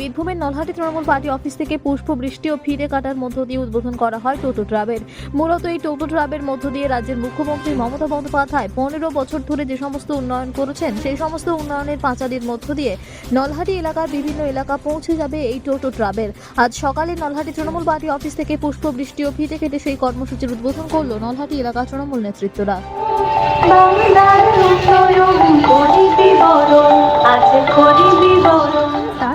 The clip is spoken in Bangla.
বীরভূমের নলহাটি তৃণমূল পার্টি অফিস থেকে পুষ্প বৃষ্টি ও ফিরে কাটার মধ্য দিয়ে উদ্বোধন করা হয় টোটো ট্রাবের মূলত এই টোটো ট্রাবের মধ্য দিয়ে রাজ্যের মুখ্যমন্ত্রী মমতা বন্দ্যোপাধ্যায় পনেরো বছর ধরে যে সমস্ত উন্নয়ন করেছেন, সেই সমস্ত উন্নয়নের পাঁচালির মধ্য দিয়ে নলহাটি এলাকার বিভিন্ন এলাকা পৌঁছে যাবে এই টোটো ট্রাবের আজ সকালে নলহাটি তৃণমূল পার্টি অফিস থেকে পুষ্প বৃষ্টি ও ফিতে কেটে সেই কর্মসূচির উদ্বোধন করল নলহাটি এলাকা তৃণমূল নেতৃত্বরা। আছে